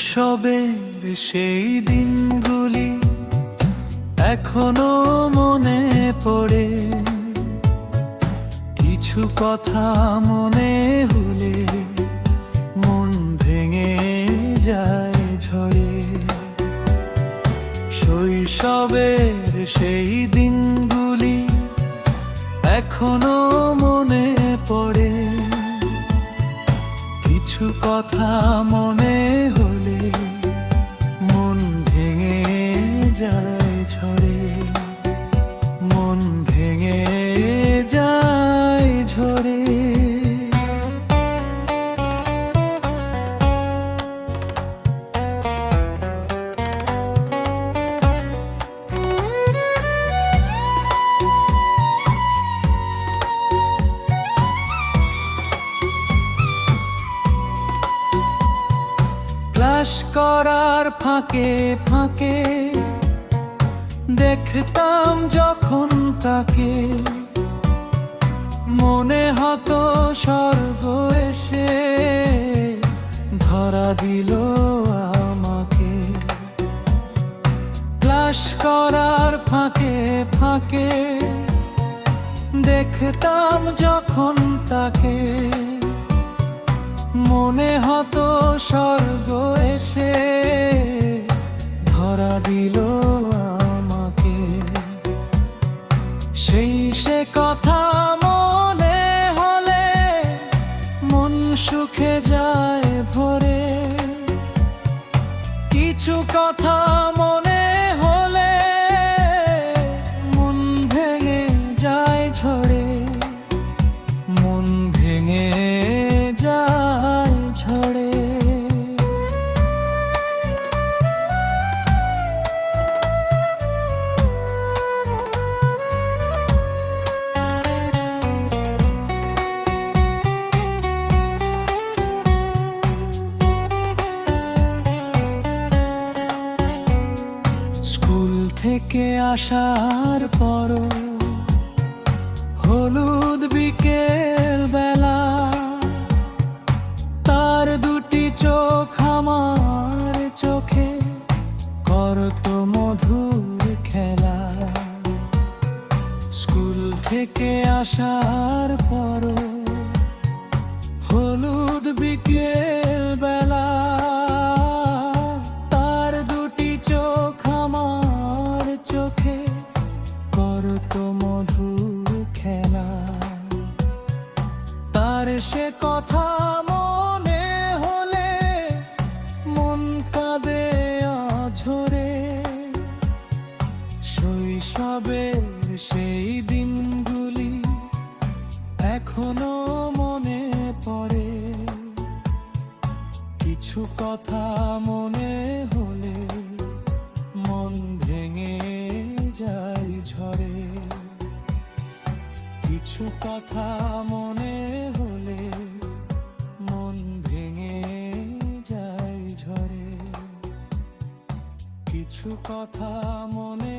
শৈশবের সেই দিনগুলি এখনও মনে পড়ে। কিছু কথা মনে হলে মন ভেঙে যায় ঝরে শৈশবের সেই দিনগুলি এখনও মনে কিছু কথা মনে হলে ক্লাস করার ফাঁকে ফাঁকে দেখতাম যখন তাকে। মনে হতো স্বর্গ এসে ধরা দিল আমাকে। ক্লাস করার ফাঁকে ফাঁকে দেখতাম যখন তাকে। মনে হতো স্বর্গ এসে ধরা দিল আমাকে। সেই সে কথা মনে হলে মন সুখে যায় ভরে। কিছু কথা থেকে আসার পর হলুদ বিকেল বেলা তার দুটি চোখ আমার চোখে করত মধুর খেলা। স্কুল থেকে আসার পর হলুদ বিকেল মধুর খেলা। তার সে কথা কথা মনে হলে মন ভেঙে যায় ঝরে কিছু কথা মনে